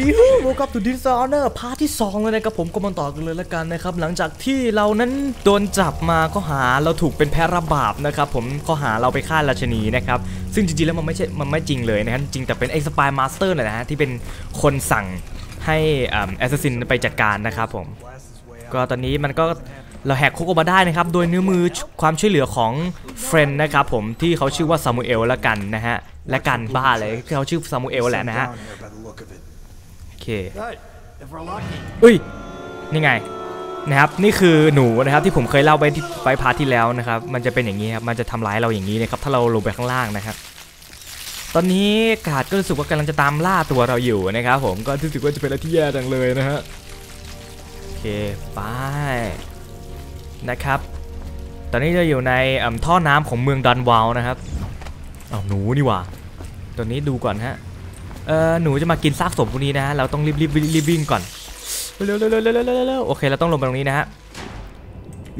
ดีโอโวกับตูดินซอนเนอร์พาร์ทที่ 2 เลยนะครับผมก็มาต่อกันเลยละกันนะครับ หลังจากที่เรานั้นโดนจับมาข้อหาเราถูกเป็นแพรับบาปนะครับผมข้อหาเราไปฆ่าราชนีนะครับ ซึ่งจริงๆแล้วมันไม่ใช่มันไม่จริงเลยนะครับ จริงแต่เป็นเอ็กซ์ปายมาสเตอร์นะฮะที่เป็นคนสั่งให้แอสซัสซินไปจัดการนะครับผม ก็ตอนนี้มันก็เราแหกคุกออกมาได้นะครับ โดยนิ้วมือความช่วยเหลือของเฟรนด์นะครับผมที่เขาชื่อว่าซามูเอลละกันนะฮะและกันบ้าเลยเขาชื่อซามูเอลแหละนะฮะ Down here by the look of it. โอ เค Hey, if we're lucky. อุ้ยนี่ไงนะครับนี่คือหนูนะครับที่ผมเคยเล่าไปที่ไปพาร์ทที่แล้วนะครับ มันจะเป็นอย่างนี้ครับมันจะทำร้ายเราอย่างนี้นะครับถ้าเราลงไปข้างล่างนะครับ ตอนนี้กาดก็รู้สึกว่ากำลังจะตามล่าตัวเราอยู่นะครับผมก็รู้สึกว่าจะเป็นอะไรที่แย่จังเลยนะฮะโอเคไปนะครับ ตอนนี้เราอยู่ในเอิ่มท่อน้ำของเมืองดันวาลนะครับเอาวหนูนี่หว่าตัวนี้ดูก่อนฮะ เออหนูจะมากินซากศพพวกนี้นะฮะเราต้องรีบรีบรีบวิ่งก่อนเร็วเร็วเร็วเร็วเร็วเร็วโอเคเราต้องลงไปตรงนี้นะฮะ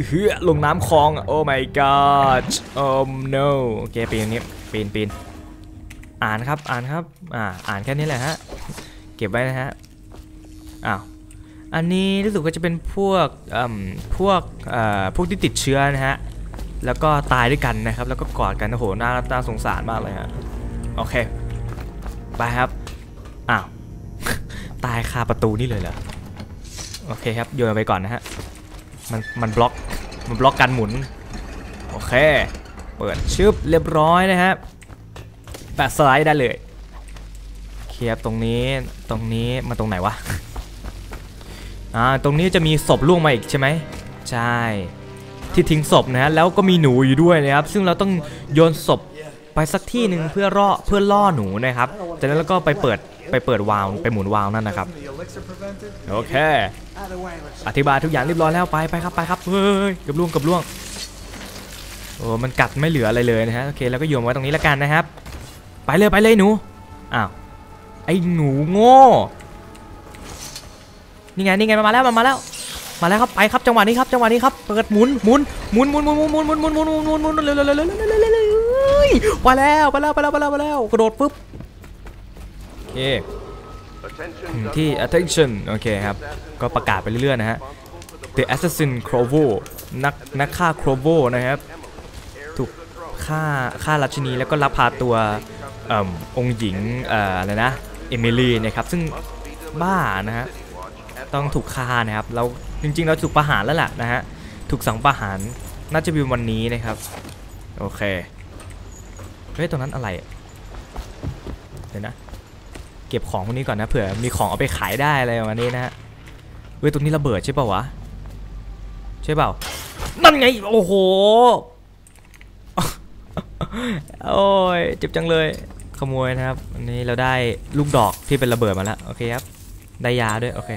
เฮือลงน้ำคลองโอ้ my god โอ้ no โอเคปีนอย่างนี้ปีนปีนอ่านครับอ่านครับอ่าอ่านแค่นี้แหละฮะเก็บไว้นะฮะอ้าวอันนี้รู้สึกว่าจะเป็นพวกเอ่มพวกเอ่อพวกที่ติดเชื้อนะฮะแล้วก็ตายด้วยกันนะครับแล้วก็กอดกันโอ้โหน่าน่าสงสารมากเลยฮะโอเค ไปครับ อ้าว ตายคาประตูนี่เลยเหรอ โอเคครับ โยนไปก่อนนะฮะ มัน มันบล็อก มันบล็อกการหมุน โอเค เปิดชึบเรียบร้อยนะฮะแปะสไลด์ได้เลย เคครับตรงนี้ ตรงนี้ มาตรงไหนวะ อ่า ตรงนี้จะมีศพล่วงมาอีกใช่ไหม ใช่ ที่ทิ้งศพนะฮะ แล้วก็มีหนูอยู่ด้วยนะครับ ซึ่งเราต้องโยนศพไปสักที่หนึ่งเพื่อล่อเพื่อล่อหนูนะครับ จากนั้นแล้วก็ไปเปิดไปเปิดวาล์วไปหมุนวาล์วนั่นนะครับ The elixir prevented? โอเค Either way, let's อธิบายทุกอย่างเรียบร้อยแล้วไปไปครับไปครับเฮ้ยเกับล่วงเกับล่วงโอ้มันกัดไม่เหลืออะไรเลยนะฮะโอเคแล้วก็โยนไว้ตรงนี้แล้วกันนะครับ ไปเลยไปเลยหนูอ้าวไอ้หนูโง่นี่ไงนี่ไงมาแล้วมามาแล้ว มาแล้วครับไปครับจังหวะนี้ครับจังหวะนี้ครับเปิดหมุนหมุนหมุนหมุนหมุนหมุนหมุนหมุนหมุนหมุนหมุนหมุนหมุนเร็วเร็วเร็วเร็วเร็วเร็วเร็วเร็วไปแล้วไปแล้วไปแล้วไปแล้วไปแล้วกระโดดปุ๊บโอ เคที่ attention โอเคครับ ก็ประกาศไปเรื่อยๆนะฮะ The Assassin Crovo นักนักฆ่า Crovo นะครับ ถูกฆ่าฆ่าราชินีแล้วก็ลักพาตัวเอิ่มองค์หญิงเอ่ออะไรนะ เอมิลีนะครับ ซึ่งบ้านะฮะ ต้องถูกฆ่านะครับ เราจริงๆ เราถูกประหารแล้วล่ะนะฮะ ถูกสังประหาร น่าจะเป็นวันนี้นะครับ โอเค เฮ้ย ตรงนั้นอะไร เดี๋ยวนะ เก็บของพวกนี้ก่อนนะเผื่อมีของเอาไปขายได้อะไรประมาณนี้นะฮะเว้ยตรงนี้ระเบิดใช่ป่าวะใช่เปล่านั่นไงโอ้โหโอ้ยเจ็บจังเลยขโมยนะครับอันนี้เราได้ลูกดอกที่เป็นระเบิดมาแล้วโอเคครับได้ยาด้วยโอเค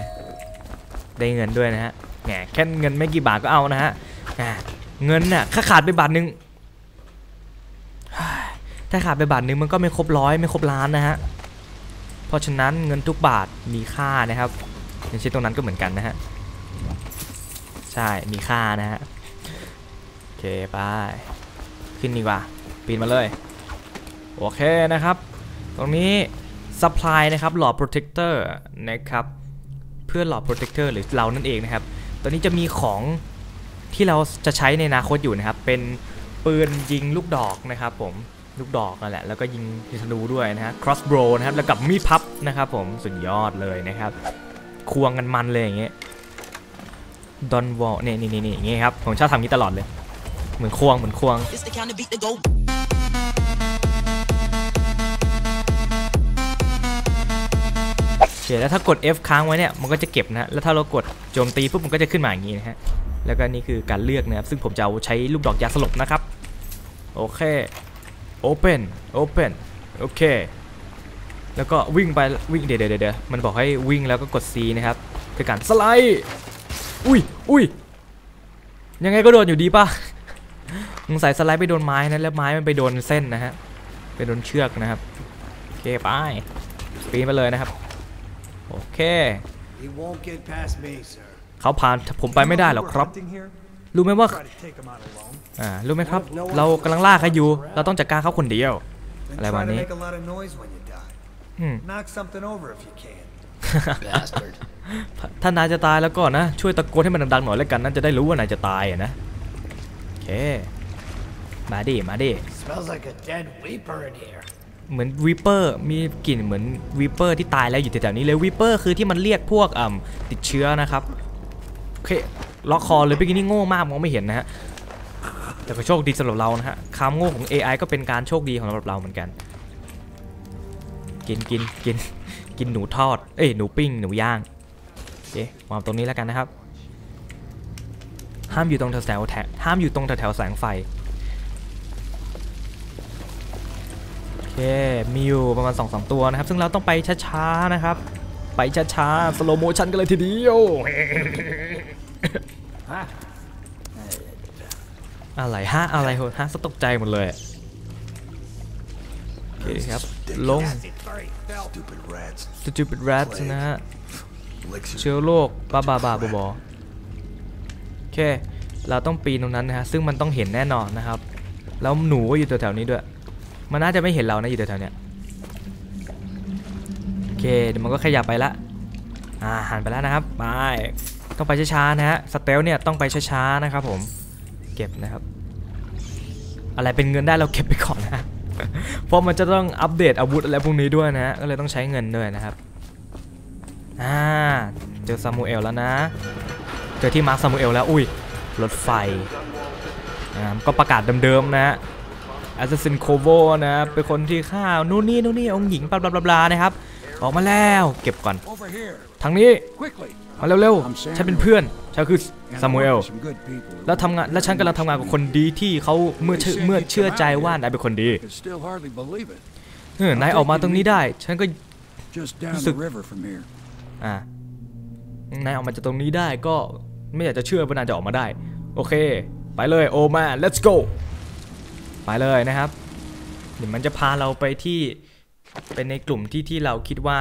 ได้เงินด้วยนะฮะแหมแค่เงินไม่กี่บาทก็เอานะฮะเงินน่ะถ้าขาดไปบาทหนึงถ้าขาดไปบาทหนึงมันก็ไม่ครบร้อยไม่ครบล้านนะฮะ เพราะฉะนั้นเงินทุกบาทมีค่านะครับอย่างเช่นตรงนั้นก็เหมือนกันนะฮะใช่มีค่านะฮะโอเคไปขึ้นดีกว่าปีนมาเลยโอเคนะครับ ตรงนี้ supply นะครับหลอด protector นะครับเพื่อหลอด protector หรือเรานั่นเองนะครับตอนนี้จะมีของที่เราจะใช้ในอนาคตอยู่นะครับ เป็นปืนยิงลูกดอกนะครับผม ลูกดอกนั่นแหละ แล้วก็ยิงยิงธนูด้วยนะฮะ crossbow นะครับ แล้วกับมีดพับนะครับผม สุดยอดเลยนะครับ ควงกันมันเลยอย่างเงี้ย ดอนวอลเนี่ยนี่นี่นี่อย่างเงี้ยครับ ผมชอบทำอย่างนี้ตลอดเลย เหมือนควง เหมือนควง It's the kind of beat that go โอเคแล้วถ้ากด F ค้างไว้เนี่ย มันก็จะเก็บนะฮะแล้วถ้าเรากดโจมตีปุ๊บ มันก็จะขึ้นมาอย่างนี้นะฮะ แล้วก็นี่คือการเลือกนะครับ ซึ่งผมจะเอาใช้ลูกดอกยาสลบนะครับ โอเค Open Open โอเค แล้วก็วิ่งไปวิ่งเดี๋ยวเดี๋ยวเดี๋ยวมันบอกให้วิ่งแล้วก็กด C นะครับคือการสไลด์อุ้ยอุ้ยยังไงก็โดนอยู่ดีป่ะสงสัยสไลด์ไปโดนไม้นะแล้วไม้มันไปโดนเส้นนะฮะไปโดนเชือกนะครับโอเคไปปีนไปเลยนะครับเค He won't get past me, sir. เขาผ่านผมไปไม่ได้หรอกครับ Hunting here? รู้ไหมว่า Try to take him out alone. อ่ารู้ไหมครับ เรากำลังล่าเขาอยู่ เราต้องจัดการเขาคนเดียว Then อะไร try วะ to นี้ make a lot of noise when you die. อืม Knock something over if you can. Bastard. ถ้านายจะตายแล้วก็นะ ช่วยตะโกนให้มันดังๆหน่อยแล้วกันนั่นจะได้รู้ว่านายจะตายอะนะโอเค มาดิ มาดิ Smells like a dead weeper in here. เหมือนวีเปอร์มีกลิ่นเหมือนวีเปอร์ที่ตายแล้วอยู่แถวๆนี้เลยวีเปอร์คือที่มันเรียกพวกอ่ำติดเชื้อนะครับโอเค ล็อกคอเลยเมื่อกี้นี่โง่มากมองไม่เห็นนะฮะแต่ก็โชคดีสำหรับเรานะฮะความโง่ของ AI ก็เป็นการโชคดีของสำหรับเราเหมือนกัน กินกินกินกินหนูทอด เอ้ยหนูปิ้งหนูย่างโอเควางตรงนี้แล้วกันนะครับ ห้ามอยู่ตรงแถวแถวห้ามอยู่ตรงแถวแถวแสงไฟโอเคมีอยู่ประมาณ2อสตัวนะครับ ซึ่งเราต้องไปช้าๆนะครับ ไปช้าๆสโลโมชันกันเลยทีเดียว อะไรฮะอะไรโหฮะสะตกใจหมดเลยโอเคครับ ลง Stupid rats. stupid rats นะฮะ Elixir. เชื้อโรคบ้าบาบาบอโอเค เราต้องปีนตรงนั้นนะฮะ ซึ่งมันต้องเห็นแน่นอนนะครับ แล้วหนูก็อยู่แถวๆนี้ด้วย มันน่าจะไม่เห็นเรานะอยู่แถวๆเนี้ยโอเค เดี๋ยวมันก็ขยับไปละ อ่าหันไปแล้วนะครับ ไป ต้องไปช้าๆนะฮะสเตลเนี่ยต้องไปช้าๆนะครับผมเก็บนะครับ อะไรเป็นเงินได้เราเก็บไปก่อนนะเพราะมันจะต้องอัปเดตอาวุธอะไรพวกนี้ด้วยนะฮะก็เลยต้องใช้เงินด้วยนะครับอ่าเจอซามูเอลแล้วนะเจอที่มาร์คซามูเอลแล้วอุ้ยรถไฟอ่าก็ประกาศเดิมๆนะฮะ Assassin c o v o นะเป็นคนที่ฆ่านู่นนี่นู่นนี่องค์หญิงบลาบลาบลานะครับออกมาแล้วเก็บก่อนทางนี้ มาเร็วๆ ฉันเป็นเพื่อน ฉันคือ And ซามูเอล I work with some good people. แล้วทำงาน และฉันกำลังทำงานกับคนดีที่เขาเมื่อเชื่อเมื่อเชื่อใจว่านายเป็นคนดี I can still hardly believe it. เออนายออกมาตรงนี้ได้ ฉันก็ Just down So- the river from here. อ่านายออกมาจากตรงนี้ได้ก็ไม่อยากจะเชื่อว่านายจะออกมาได้ โอเค ไปเลยโอมา let's go ไปเลยนะครับเดี๋ยวมันจะพาเราไปที่ เป็นในกลุ่มที่ที่เราคิดว่า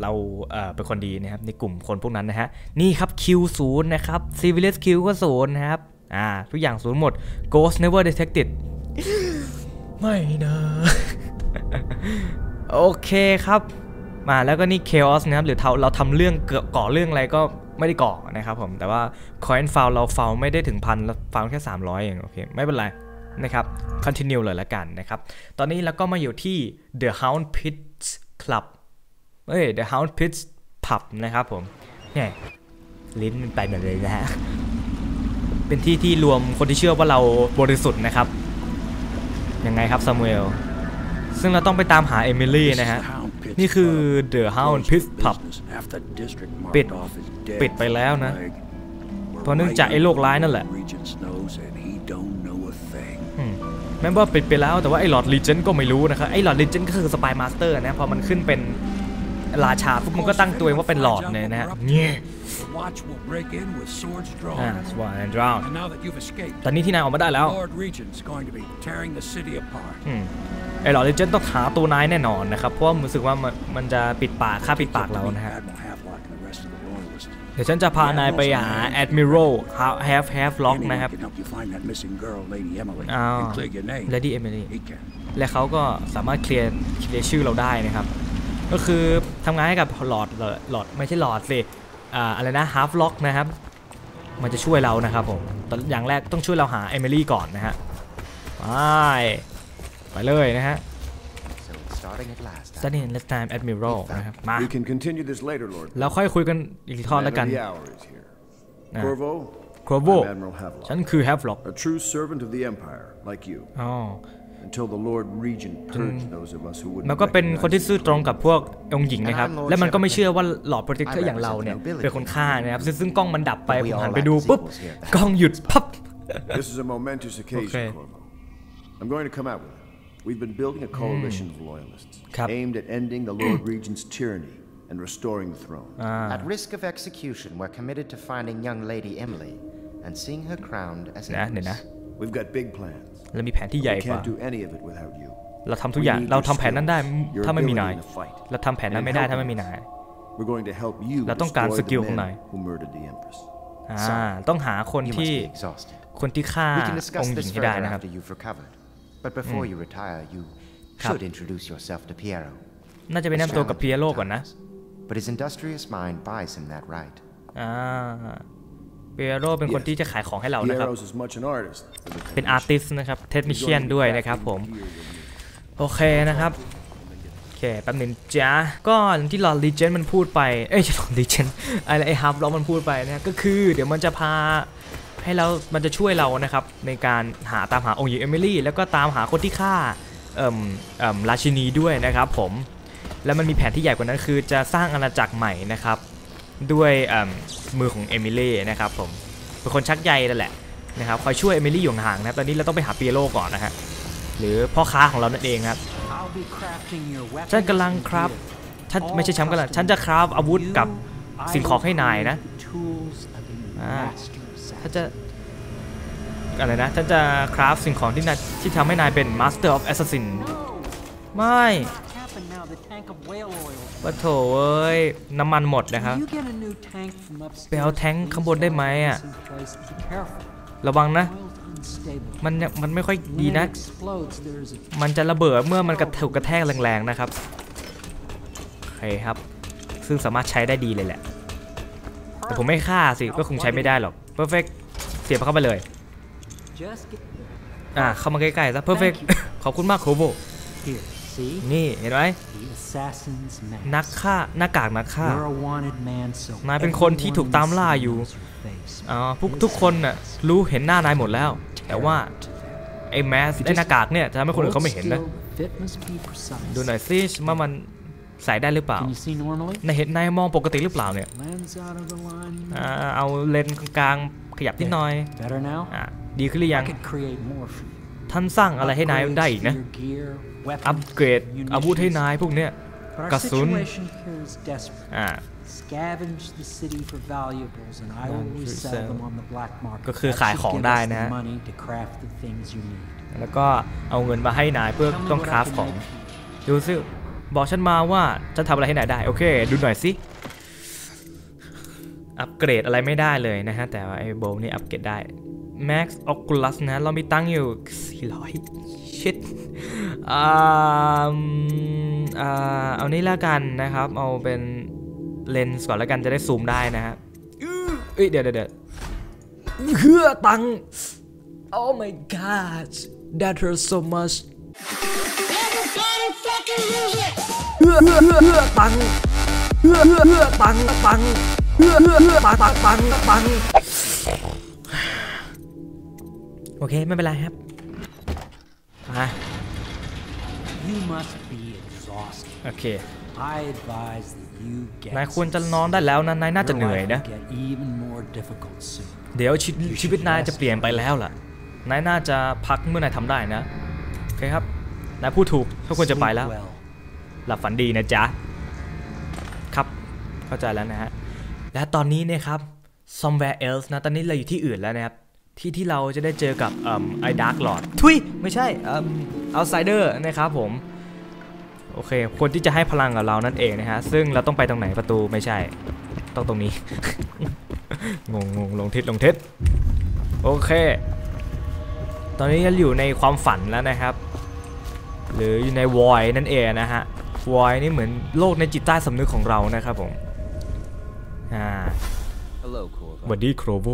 เราเอ่อเป็นคนดีนะครับ ในกลุ่มคนพวกนั้นนะฮะ นี่ครับ Q ศูนย์นะครับ c i v i l i s Q ก็ศูนย์นะครับ อ่า ทุกอย่างศูนย์หมด Ghost Never Detected ไม่นะ โอเคครับ มาแล้วก็นี่ Chaos นะครับ หรือเราเราทำเรื่องเกก่อเรื่องอะไรก็ไม่ได้ก่อนะครับผม แต่ว่า Coin f o u l เรา f o u l ไม่ได้ถึงพันเรา f o u l แค่ 300เอง โอเค ไม่เป็นไร นะครับ continue เลยละกันนะครับ ตอนนี้เราก็มาอยู่ที่ The Hound Pits Club เอ้ย The Hound Pits Pub นะครับผม เนี่ย ลิ้นมันไปหมดเลยนะฮะ เป็นที่ที่รวมคนที่เชื่อว่าเราบริสุทธิ์นะครับ ยังไงครับซามูเอล ซึ่งเราต้องไปตามหาเอมิลี่ This is นะฮะ the Hound Pits นี่คือ Pub. The Hound Closed Pits for Pub business. Half the district marked ปิด off as dead ปิดไปแล้วนะ flag. We're เพราะเนื่องจากไอ้โรคร้ายนั่นแหละ แม้ว่าปิดไปแล้วแต่ว่าไอ้หลอดลีเจนก็ไม่รู้นะครับไอ้หลอดลีเจนก็คือสปายมาสเตอร์นะพอมันขึ้นเป็นราชาปุ๊บมันก็ตั้งตัวเองว่าเป็นหลอดเลยนะฮะเนี่ย The watch will break in with swords อ่า drawn. สวานดราว And now that you've escaped, ตอนนี้ที่นายออกมาได้แล้ว Lord Regent's going to be tearing the city apart. อืมไอ้หลอดลีเจนต้องหาตัวนายแน่นอนนะครับเพราะว่ารู้สึกว่ามันมันจะปิดปากฆ่าปิด It's ปาก up to เรา me, นะฮะ เดี๋ยวฉันจะพานายไปหา Admiral Half Half Lock Anyone นะครับ can help you find that missing girl, Lady Emily, Oh. and clear your name. Lady Emily He can. และเขาก็สามารถเคลียร์เคลียร์ชื่อเราได้นะครับ ก็คือทำงานให้กับหลอดหลอดไม่ใช่หลอดสิอ่าอะไรนะ half lock นะครับ มันจะช่วยเรานะครับผมตอนอย่างแรกต้องช่วยเราหาเอมิลี่ก่อนนะฮะไปไปเลยนะฮะ So it's starting at last. huh? study in last time admiral นะครับ มา We can continue this later, Lord. แล้วค่อยคุยกันอีกทอด Man แล้ว of กัน the hour is here. Ah. Corvo, Corvo I'm Admiral Havelock, ฉันคือ half lock a true servant of the Empire, like you, อ๋อ until the Lord Regent purged those of us who wouldn't มันก็เป็นคนที่ recognize ซื่อตรงกับพวกองค์หญิงนะครับ And I'm Lord และมันก็ไม่ Shepard. เชื่อว่าหลอดโปรเทคเตอร์ I อย่างเราเนี่ย represent nobility. เป็นคนฆ่านะครับ ซึ่งซึ่งกล้องมันดับไป But ผ we มหัน all ไปดู act as ปุ๊บ equals here at the กล้องหยุดพับ This is a momentous occasion, Okay. Corvo. I'm going to come out with it. We've been building a coalition of loyalists Cap. aimed at ending the Lord Regent's tyranny and restoring the throne. At risk of execution, we're committed to finding young Lady Emily and seeing her crowned as นะเดี๋ยว empress. นะ We've got big plans. เรามีแผนที่ใหญ่ We กว่า can't do any of it without you. เราทำทุกอย่าง We need เรา your ทำแผนนั้นได้ skill, your ถ้าไม่มีนาย ability in the fight, เราทำแผนนั้นไม่ได้ถ้าไม่มีนาย We're going to help you เราต้องการ destroy ส the กิลของนาย men who murdered the Empress. อ่าต้องหาคน You must ที่ be exhausted. คนที่ฆ่า We can อง discuss ค์หญิ this งให้ได้ further นะครับ after you've recovered. But before you retire, you ครับ should introduce yourself to Piero. น่าจะไปแนะนำตัวกับเพียโลก่อนนะ But his industrious mind buys him that right. อ่าเปียโรเป็นคนที่จะขายของให้เรานะครับ Piero's as much an artist as a เป็นอาร์ติสนะครับ เทคนิเชียนด้วยนะครับผม โอเคนะครับโอเคแป๊บหนึงจ้าก็อย่างที่หลอดลีเจนมันพูดไป เอ้ยหลอดลีเจนอะไรไอ้ฮับล็อกมันพูดไปนะก็คือเดี๋ยวมันจะพา ให้เรา มันจะช่วยเรานะครับในการหาตามหาองค์หญิงเอมิลี่แล้วก็ตามหาคนที่ฆ่าเอ่มเอ่มราชินีด้วยนะครับผมแล้วมันมีแผนที่ใหญ่กว่านั้นคือจะสร้างอาณาจักรใหม่นะครับ ด้วยมมือของเอมิลี่นะครับผมเป็นคนชักใยนั่นแหละนะครับคอยช่วยเอมิลี่อยู่ห่างนะตอนนี้เราต้องไปหาเปียโลก่อนนะฮะหรือพ่อค้าของเรานั่นเองครับฉันกำลังครับฉันไม่ใช่ฉันกำลังฉันจะคราฟอาวุธกับสิ่งของให้นายนะ Tools of the อ่านจะอะไรนะฉันจะคราฟสิ่งของที่นายที่ทำให้นายเป็น Master of Assassin ไม่ happened now? The tank of whale oil. ปะโถเอ้ย น้ำมันหมดนะครับไปเอาแท้งข้างบนได้ไหมอะ ระวังนะ มันมันไม่ค่อยดีนะ มันจะระเบิดเมื่อมันกระถูกกระแทกแรงๆนะครับโอเคครับ ซึ่งสามารถใช้ได้ดีเลยแหละ แต่ผมไม่ฆ่าสิ ก็คงใช้ไม่ได้หรอก perfect เสียบเข้าไปเลย just get อ่าเข้ามาใกล้ๆซะ perfect ขอบคุณมากโคโบ here. See? นี่เห็นไหม The assassin's mask. นักฆ่าหน้ากากนักฆ่า You're a wanted man, so นายเป็นคนที่ถูกตามล่าอยู่ everyone knows your face. อ๋อพวกทุกคนน่ะรู้เห็นหน้านายหมดแล้ว แต่ว่าไอ้แมสไอ้หน้ากากเนี่ยจะทำให้คนอื่นเขาไม่เห็นนะ Hold still, fit must be precise. ดูหน่อยซิว่ามัน ใส่ได้หรือเปล่า Can you see normally? นายเห็นนายมองปกติหรือเปล่าเนี่ย Lens out of alignment. อ่าเอาเลนส์กลางๆขยับนิดหน่อย Better now? อ่าดีขึ้นหรือยัง I could create more for you. ท่านสร้างอะไรให้นาย Upgrades ได้อีก to นะ your gear, weapons, อัปเกรด munitions. อาวุธให้นายพวกเนี้ย But our กระสุน situation here is desperate. อ่า Scavenge the city for valuables, and I will Scavenge resell sell. them on the black market. ก็คือ That ขาย should ของ give ได้ us นะ the ฮะ money to craft the things you need. แล้วก็เอาเงินมาให้นายเพื่อ Tell me ต้อง what ค I ราฟ can ของ make for you. ดูซิ บอกฉันมาว่าจะทำอะไรให้นายได้ โอเค ดูหน่อยสิ อัปเกรดอะไรไม่ได้เลยนะฮะ แต่ว่าไอ้โบว์นี่อัปเกรดได้ Max Oculus นะ เรามีตังอยู่ 400 ชิดอ่าอ่าเอานี้ล้วกันนะครับ เอาเป็นเลนส์ก่อนล้วกันจะได้ซูมได้นะฮะอื้อเอ้ยเดี๋ยวเดี๋ยวเดี๋ยวเฮือตัง Oh my god that hurts so much เฮือเฮือเฮือเฮือตังเฮือเฮือเฮือตังค์ตังเฮือเฮือเฮือตังค์ตังค์ตังค์ตังโอเค ไม่เป็นไรครับมา You must be exhausted. โอเค I advise that you get นายควรจะนอนได้แล้วนะ นายน่าจะเหนื่อยนะ เดี๋ยวชีวิตนายจะเปลี่ยนไปแล้วล่ะ นายน่าจะพักเมื่อนายทำได้นะ เคครับนายพูดถูกทุกคนจะไปแล้ว Sleep well. หลับฝันดีนะจ๊ะ ครับ เข้าใจแล้วนะฮะ และตอนนี้เนี่ยครับ somewhere else นะ ตอนนี้เราอยู่ที่อื่นแล้วนะครับ ที่ที่เราจะได้เจอกับเอ่อไอ้ดาร์กลอดทุย ไม่ใช่เอ่อ outsider นะครับผม โอเค คนที่จะให้พลังกับเรานั่นเองนะฮะ ซึ่งเราต้องไปตรงไหนประตูไม่ใช่ ต้องตรงนี้ งงงงลงทิศลงทิศโอเค ตอนนี้เราอยู่ในความฝันแล้วนะครับ หรืออยู่ในวอยนั่นเองนะฮะวอยนี่เหมือนโลกในจิตใต้สำนึกของเรานะครับผมอ่า Hello, Corvo. บัดดี้โครโว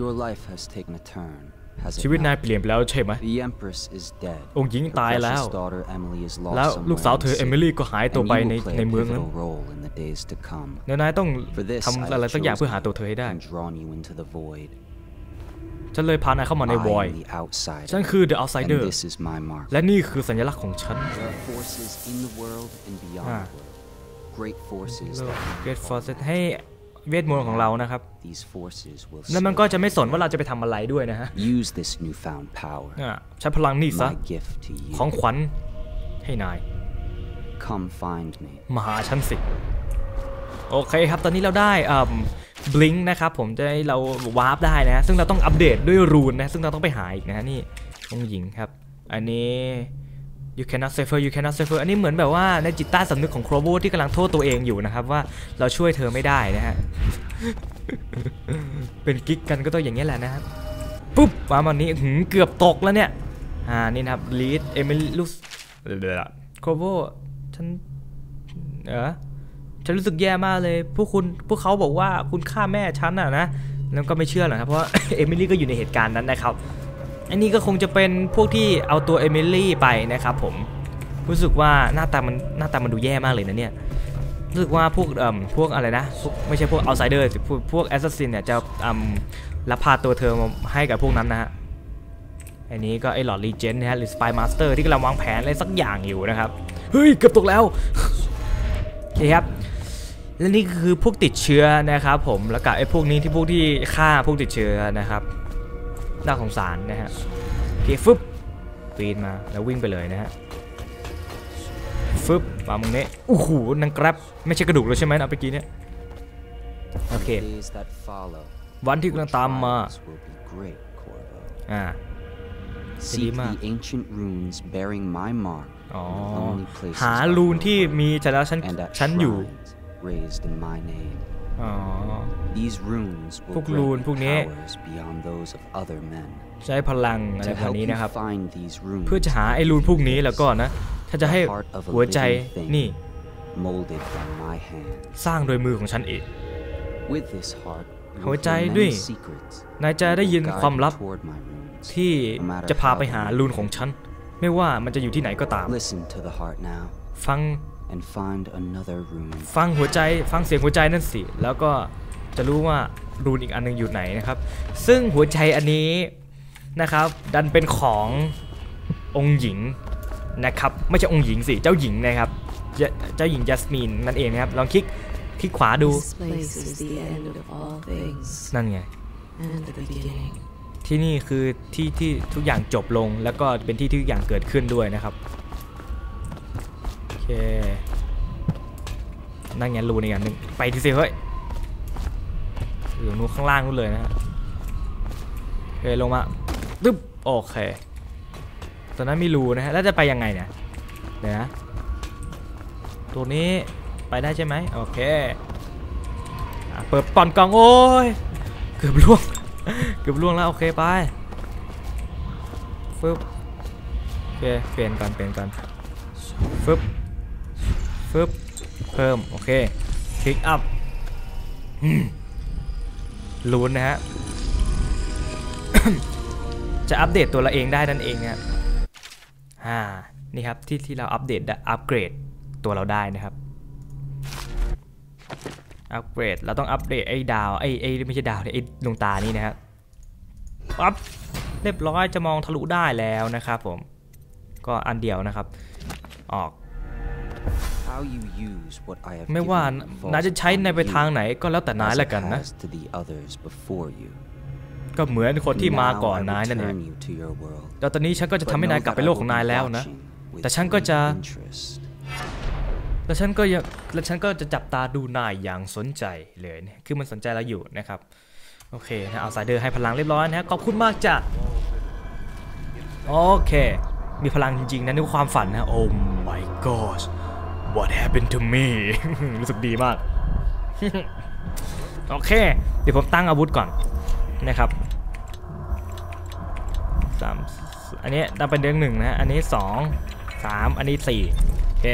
Your life has taken a turn, has ชี it วิตนาย not? เปลี่ยนไปแล้วใช่ไหม The Empress is dead. องค์หญิง Her ตายแล้ว precious daughter Emily is แล้ว lost ลูกสาว somewhere เธอ in เอ the มิลี่ city, ก็หายตัว and ไป you ใน will play ใน a เมืองนั้น pivotal role in the days to come. เดี๋ยวนายต้อง For this, ทำ I อะไร have สักอย่างเพื่อหา chosen ตัวเธอให้ได้ ฉันเลยพานายเข้ามาใน I วอย am the outsider, ฉันคือ The and Outsider this is my mark. และนี่คือสัญลักษณ์ของฉัน There are forces in the world and beyond Ah. the world. Great forces โล that เกตฟอร์เซให้เวทมนต์ของเรานะครับ these forces will แล้วมันก็จะไม่สนว่าเราจะไปทำอะไรด้วยนะฮะ use this newfound power. อ่าใช้พลังนี่ซะ My gift to ของ you. ขวัญให้นาย Come find me. มาหาฉันสิ โอเคครับ ตอนนี้เราได้อ่า บลิงนะครับผมจะให้เราวาร์ปได้นะ ซึ่งเราต้องอัปเดตด้วยรูนนะ ซึ่งเราต้องไปหาอีกนะนี่องหญิงครับ อันนี้ you cannot save her you cannot save her อันนี้เหมือนแบบว่าในจิตใต้สำนึกของโครโบที่กำลังโทษตัวเองอยู่นะครับ ว่าเราช่วยเธอไม่ได้นะฮะ เป็นกิ๊กกันก็ต้องอย่างนี้ยแหละนะครับปุ๊บมาวันนี้หืมเกือบตกแล้วเนี่ย อ่า นี่นะครับลีดเอมิลูสโครโบฉัน เออ ฉันรู้สึกแย่มากเลย พวกคุณ พวกเขาบอกว่าคุณฆ่าแม่ฉันอะนะ แล้วก็ไม่เชื่อหรอกครับ เพราะเอมิลี่ก็อยู่ในเหตุการณ์นั้นนะครับ อันนี้ก็คงจะเป็นพวกที่เอาตัวเอมิลี่ไปนะครับผม รู้สึกว่าหน้าตามันหน้าตามันดูแย่มากเลยนะเนี่ย รู้สึกว่าพวกเอ่มพวกอะไรนะ ไม่ใช่พวกเอาไซเดอร์พวกพวกแอสซัสซินเนี่ยจะอืมรับพาตัวเธอมาให้กับพวกนั้นนะฮะ อันนี้ก็ไอ้หลอดรีเจนนะฮะหรือสปายมาสเตอร์ที่กำลังวางแผนอะไรสักอย่างอยู่นะครับ เฮ้ยเกือบตกแล้วโอเคครับ และนี่คือพวกติดเชื้อนะครับผมแล้วก็ไอ้พวกนี้ที่พวกที่ฆ่าพวกติดเชื้อนะครับน่าสงสารนะฮะโอเคฟึบปีนมาแล้ววิ่งไปเลยนะฮะฟึบมามึงเนี้โอ้โหนังแกร็บไม่ใช่กระดูกแล้วใช่ไหมนะเมื่อกี้เนี่ยโอเค The days that follow, วันที่กำลังตามมา trials will be great, Corvo. อ่า Seek Lima. the ancient runes bearing my mark อ๋อ in the lonely places หา of รูนที่ Corvo มีชนะชั้น and at ชั้นอยู่ shrines raised in my name. อ๋อ These runes พว will กรูน grant พวก me นี้ powers beyond those of other men. ใช้พลังอะไร To แบบ help นี้ you นะครับ find these runes, เพื่อจะหาไอ้รูนพวกนี้แล้วก็นะ ถ้าจะให้หัวใจนี่ molded by my hand. สร้างโดยมือของฉันเอง With this heart, you หัว will ใจ hear ด้วย many secrets นายจะได้ยิน that will ความ guide ลับ you toward my runes. ที่ no matter จะพา how ไปหา they รูน may ของ be. ฉัน ไม่ว่ามันจะอยู่ที่ไหนก็ตาม Listen to the heart now ฟัง and find another rune. ฟังหัวใจฟังเสียงหัวใจนั่นสิ แล้วก็จะรู้ว่ารูนอีกอันหนึงอยู่ไหนนะครับ ซึ่งหัวใจอันนี้นะครับ ดันเป็นขององค์หญิงนะครับ ไม่ใช่องค์หญิงสิ เจ้าหญิงนะครับ เจ้าเจ้าหญิงจัสมินนั่นเองนะครับ ลองคลิกคลิกขวาดู This place is the end of all things นั่นไง and the beginning. ที่นี่คือที่ที่ทุกอย่างจบลงแล้วก็เป็นที่ที่ทุกอย่างเกิดขึ้นด้วยนะครับโอเค นั่นไงรูนอีกอันหนึ่งไปทีสิเฮ้ยอยู่นู้นข้างล่างนู้นเลยนะฮะโอเคลงมาตึ๊บโอเคตอนนั้นมีรูนะฮะแล้วจะไปยังไงเนี่ยเดี๋ยวนะตัวนี้ไปได้ใช่ไหมโอเคอเปิดป่อนกล่องโอ้ยเกือบล่วงเกือบล่วงแล้วโอเคไปฟึบโอเคเปลี่ยนก่อนเปลี่ยนก่อนฟึบฟึบ เพิ่ม โอเค คลิกอัพลุ้นนะฮะ จะอัปเดตตัวเราเองได้นั่นเองนะครับอ่า นี่ครับที่ที่เราอัปเดตได้อัปเกรดตัวเราได้นะครับ อัปเกรด เราต้องอัปเดตไอ้ดาวไอ้ไอ้ไม่ใช่ดาวไอ้ดวงตานี่นะครับปั๊บเรียบร้อยจะมองทะลุได้แล้วนะครับผม ก็อันเดียวนะครับ ออก ไม่ว่า given you falls นายจะใช้ในไป upon ทาง you, ไหนก็แล้วแต่นาย as ละ it กันนะ has to the others before you. ก็เหมือนคนที่มาก่อน Now I นายนั่นเอง return you to your world. แล้วตอนนี้ฉันก็จะ But ทำให้ know นายกลับ that ไป I โล will กของ be นายแล้วนะ watching with แต่ฉันก็จะ great interest. แล้วฉันก็ยังแล้วฉันก็จะจับตาดูนายอย่างสนใจเลยเนี่ยคือมันสนใจเราอยู่นะครับ โอเคนะเอาไซเดอร์ให้พลังเรียบร้อยนะฮะขอบคุณมากจ้ะโอเค มีพลังจริงๆนะนี่คือความฝันนะ Oh my gosh what happened to me รู้สึกดีมาก โอเค เดี๋ยวผมตั้งอาวุธก่อนนะครับสามอันนี้ตั้งเป็นเดือนหนึ่งนะ อันนี้สองสามอันนี้สี่โอเค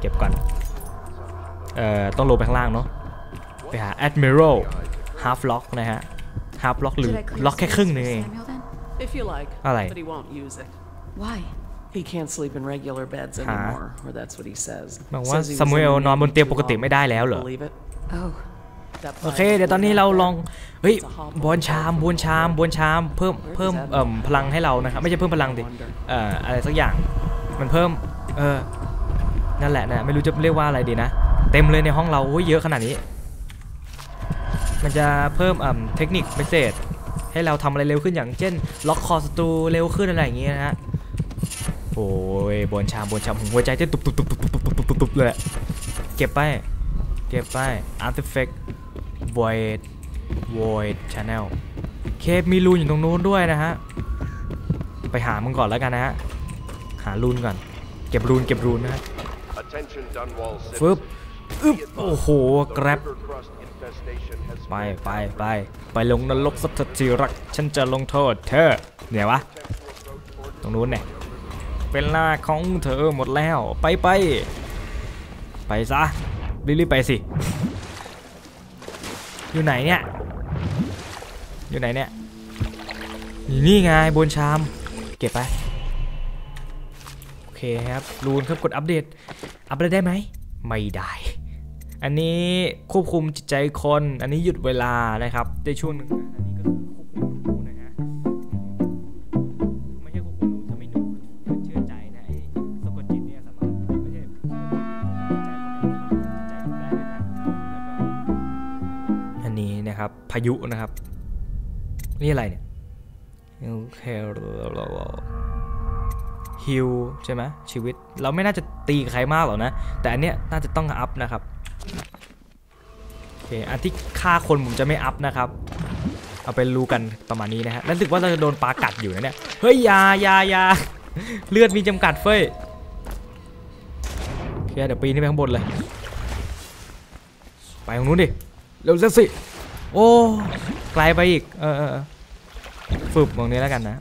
เก็บก่อน เอ่อ ต้องลงไปข้างล่างเนาะ ไปหา Admiral Half Lock นะฮะ Half Lock หรือ Should I clear ล็อกแค่ space ครึ่ง for นึงเอง Samuel then? If you like. Alright. But he won't use it. Why? He can't sleep in regular beds anymore, or that's what he says. บอกว่า Says he was ซามูเอล in the นอนบน Navy เตียง too ปกติ long. ไม่ได้แล้วเหรอ Believe it? Oh, That โอเค pilot เดี๋ยวตอนนี้ flew เรา back ลอง there. เฮ้ย It's a hop บอลชาม บอลชาม บอลชาม เพิ่ม เพิ่มเอ่มพลังให้เรานะครับ ไม่ใช่เพิ่มพลังดิ เอ่อ อะไรสักอย่าง มันเพิ่ม เออ นั่นแหละนะ ไม่รู้จะเรียกว่าอะไรดีนะ เต็มเลยในห้องเราโอ้ยเยอะขนาดนี้ มันจะเพิ่มอ่ำเทคนิคพิเศษให้เราทำอะไรเร็วขึ้นอย่างเช่น ล็อกคอศัตรูเร็วขึ้นอะไรอย่างเงี้ยนะฮะ โอ้ยบนชามบนชามหัวใจเต้นตุบตุบตุบตุบตุบตุบตุบตุบตุบเลยเก็บไป เก็บไป artifact void void channel เคปมีรูนอยู่ตรงนู้นด้วยนะฮะ ไปหามึงก่อนแล้วกันนะฮะ หารูนก่อน เก็บรูนเก็บรูนนะฮะ Attention Dunwall ฟึบ citizens. อึบโอ้โห The แกร็บ river crust infestation has ไป spread ไปไปไปลงนรกสักทีรัก ฉันจะลงโทษเธอเนี่ยวะ ตรงนู้นเนี่ย เป็นหน้าของเธอหมดแล้วไปไปไปซะรีบๆไปสิ อยู่ไหนเนี่ย อยู่ไหนเนี่ยนี่ไงบนชาม เก็บไป โอเคครับรูนครับกดอัปเดต อัปเดตได้ไหม ไม่ได้ อันนี้ควบคุมจิตใจคน อันนี้หยุดเวลานะครับในช่วงหนึ่งอันนี้ก็ายุนะครับ นี่อะไรเนี่ยโอเคฮิลใช่ไหมชีวิต เราไม่น่าจะตีใครมากหรอกนะ แต่อันเนี้ยน่าจะต้องอัพนะครับโอเคอันที่ฆ่าคนผมจะไม่อัพนะครับ เอาไปรู้กันประมาณนี้นะฮะแล้วรู้สึกว่าเราจะโดนปลากัดอยู่นะเนี่ยเฮ้ยยายายาเลือดมีจำกัดเฟ้ยโอเคเดี๋ยวปีนขึ้นไปข้างบนเลย ไปตรงนู้นดิเร็วสิ โอ้ไกลไปอีกเออเออเออฝึกตรงนี้แล้วกันนะ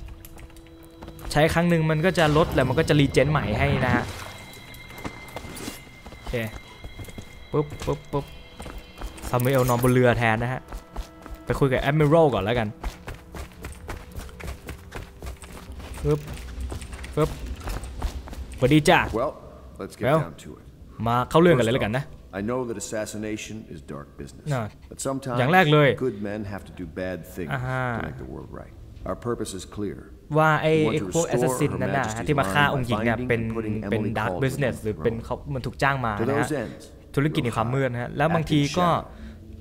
ใช้ครั้งหนึ่งมันก็จะลดแล้วมันก็จะรีเจนใหม่ให้นะฮะโอเคปุ๊บปุ๊บปุ๊บซามูเอลนอนบนเรือแทนนะฮะ ไปคุยกับแอดมิรัลก่อนแล้วกันปึ๊บปึ๊บสวัสดีจ้า Well, let's get Well. down to it. มาเข้าเรื่องกัน First เลยแล้วกันนะ off, I know that assassination is dark business. No. But sometimes อย่างแรกเลย good men have to do bad things อ่าฮะ to make the world right. Our purpose is clear. ว่าไอ้ We want ไอ้ to พวกแอสซัส restore ซิน Her นั่นน่ะ Majesty's ที่มาฆ่า line องค์หญิง by เนี่ย finding เป็น and putting เป็น Emily ดาร์ก Caldwell บิสเนส on หรือ the เป็น throne. เขามันถูกจ้างมา To นะฮะ those ends, ธุรกิจในความมืดนะฮะแล้วบางทีก็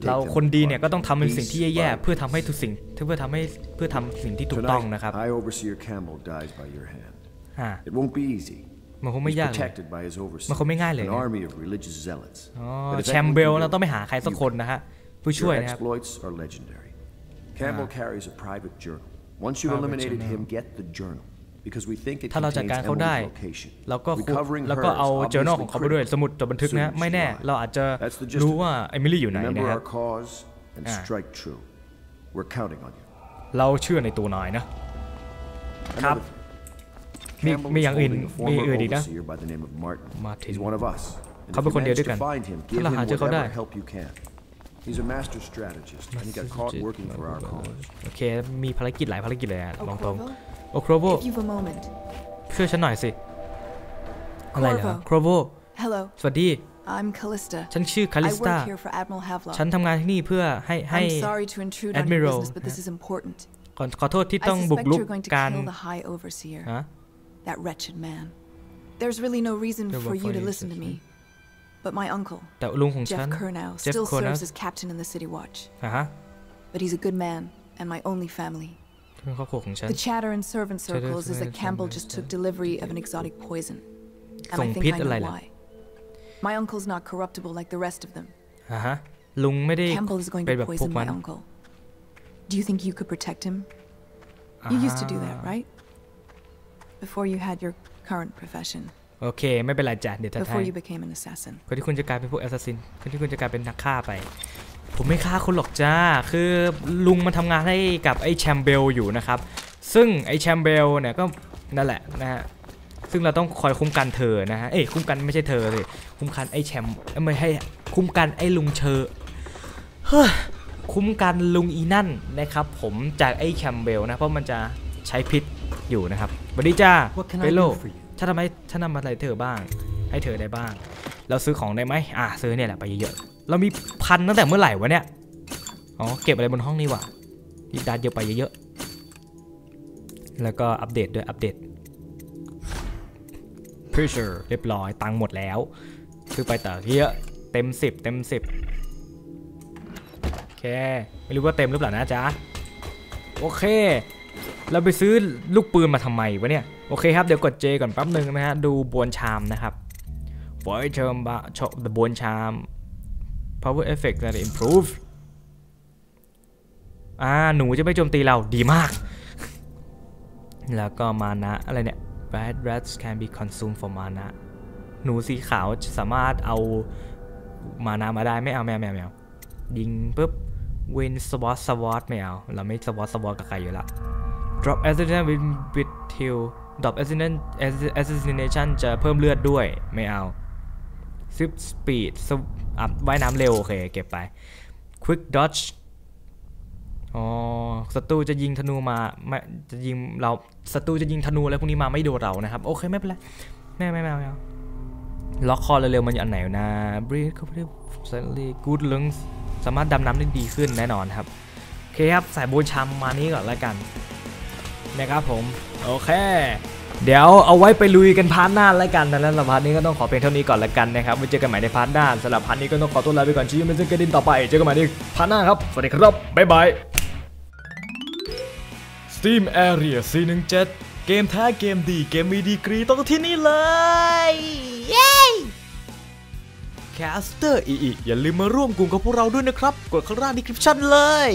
เราคนดีเนี่ยก็ต้องทำในสิ่งที่แย่ๆเพื่อทำให้ทุกสิ่งเพื่อทำให้เพื่อทำสิ่งที่ถูกต้องนะครับ Tonight, High Overseer Campbell dies by your hand. อ่า It won't be easy. มันคงไม่ He's ยากเลย protected by his มันคงไม่ง่าย overseers, เลย an นะ army of religious zealots. อ๋อ But if แชม anyone เบล can do เราต้องไปหา it, ใครสัก you คน can. นะฮะผู้ช่วย Your นะครับ exploits are legendary. Campbell carries a private journal. Once you've Private eliminated journal. him, get the journal. Because we think it ถ้าเราจัด contains การเขาได้ Emily's location. เราก็คุ Recovering แล้ว her ก็ is เอา journal ของ obviously เขาไปด้วยสมุดจดบันทึกนะฮะ critical. ไม่แน่ Soon she เราอาจจะ That's the gist รู้ of it. ว่าเอมิลี่อยู่ไหนนะ Remember ครับ our cause and Ah. strike true. We're counting on you. เราเชื่อในตัวนายนะ Cap. Another thing. มี Campbell มี is อย่างอื่น holding a มี former อื่นอีกนะ overseer by the name of Martin. Martin. He's one of us. And เขา if เป็น you คนเดียว manage ด้วยกัน to find him, ถ้า give เรา him หาเจอเขาได้ whatever help you can. He's a master strategist, and he got caught working for our cause. โอเค มีภารกิจหลายภารกิจเลยอะลองตรง Corvo? โอโครโว If you've a moment. ช่วยฉันหน่อยสิ อะไรเหรอ Corvo โครโว Hello, สวัสดี I'm Callista. ฉันชื่อคาลิ I สตา work here for Admiral Havelock. ฉันทำงานที่นี่เพื่อให้ให้ I'm sorry to intrude on your Admiral, business, but this is important. ขอขอโทษที่ I ต้องบุก suspect รุก you're going to การ kill the High Overseer, ฮะ that wretched man. There's really no reason Yeah, for but you to for listen to me. instance, But my uncle, แต่ลุงของฉัน Jeff Kurnow, Jeff still Kurnow serves as captain in the City Watch. อะฮะ But he's a good man and my only family. เป็นครอบครัวของฉัน The chatter in servant Chatter circles is that in Campbell servant just took delivery of an exotic poison. And I ส่ง think พิษ I อะไร know ล่ะ why. My uncle's not corruptible like the rest of them. อะฮะลุงไม่ได้ Campbell is going เป็น to แบบพวก poison มั my น uncle. Do you think you could protect him? You used to do that, right? Before you had your current profession. โอเค ไม่เป็นไรจ้ะ เดี๋ยวจะให้ Before you became an assassin. คนที่คุณจะกลายเป็นพวกแอสซัสซินคนที่คุณจะกลายเป็นนักฆ่าไป ผมไม่ฆ่าคุณหรอกจ้า คือลุงมันทำงานให้กับไอ้แชมเบลอยู่นะครับ ซึ่งไอ้แชมเบลเนี่ยก็นั่นแหละนะฮะ ซึ่งเราต้องคอยคุ้มกันเธอนะฮะ เอ้ยคุ้มกันไม่ใช่เธอสิคุ้มกันไอ้แชมเอ้ยไม่ให้คุ้มกันไอ้ลุงเชอเฮ้ยคุ้มกันลุงอีนั่นนะครับผมจากไอ้แชมเบลนะ เพราะมันจะใช้พิษ อยู่นะครับสวัสดีจ้า What can I เปโล do for you? ฉันทำให้ฉันทำอะไรเธอบ้าง ให้เธอได้บ้าง เราซื้อของได้ไหมอะซื้อเนี่ยแหละไปเยอะๆ เรามีพันตั้งแต่เมื่อไหร่วะเนี่ย อ๋อเก็บอะไรบนห้องนี่หว่าดีดาเยอะไปเยอะๆ แล้วก็อัปเดตด้วยอัปเดต pressure เรียบร้อยตังค์หมดแล้ว ซื้อไปแต่เยอะเต็ม 10 เต็ม 10 โอเค ไม่รู้ว่าเต็มหรือเปล่านะจ๊ะ โอเค เราไปซื้อลูกปืนมาทำไมวะเนี่ย โอเคครับ เดี๋ยวกด J ก่อนแป๊บหนึ่งนะฮะ ดูบวนชามนะครับ Void term บะชอบบวนชาม power effect อะไร improve อ่า หนูจะไม่โจมตีเราดีมาก แล้วก็มานะ อะไรเนี่ย bad rats can be consumed for mana หนูสีขาวสามารถเอามานามาได้ไม่เอาไม่เอาไม่เอาไม่เอายิงปุ๊บ win swat swat ไม่เอา เราไม่ swat swat กับใครอยู่ละ drop assassination with with heal drop assassination จะเพิ่มเลือดด้วยไม่เอา zip speed สวอัพว่ายน้ำเร็ว โอเค เก็บไป quick dodge อ๋อศัตรูจะยิงธนูมาไม่จะยิงเราศัตรูจะยิงธนูอะไรพวกนี้มาไม่โดนเรานะครับ โอเค ไม่เป็นไรไม่ไม่ไม่ไม่เอาล็อกคอเร็วๆมันอยู่อันไหนนะ breathe เขาเรียก slightly good lungs สามารถดำน้ำได้ดีขึ้นแน่นอนครับ โอเคครับ สายบูชามานี้ก่อนแล้วกัน นะครับผม โอเค เดี๋ยวเอาไว้ไปลุยกันพาร์ทหน้าแล้วกันนะแล้วสำหรับพาร์ทนี้ก็ต้องขอเพียงเท่านี้ก่อนแล้วกันนะครับไว้เจอกันใหม่ในพาร์ทหน้าสำหรับพาร์ทนี้ก็ต้องขอตัวลาไปก่อนชีวิตมันจะกระดินต่อไป เจอกันใหม่ในพาร์ทหน้าครับ สวัสดีครับ บ๊ายบาย Steam Area 417 เกมแท้เกมดีเกมมีดีกรีต้องที่นี่เลย เย้แคสเตอร์อีอีอย่าลืมมาร่วมกลุ่มกับพวกเราด้วยนะครับ กดข้างล่างดีคริปชั่นเลย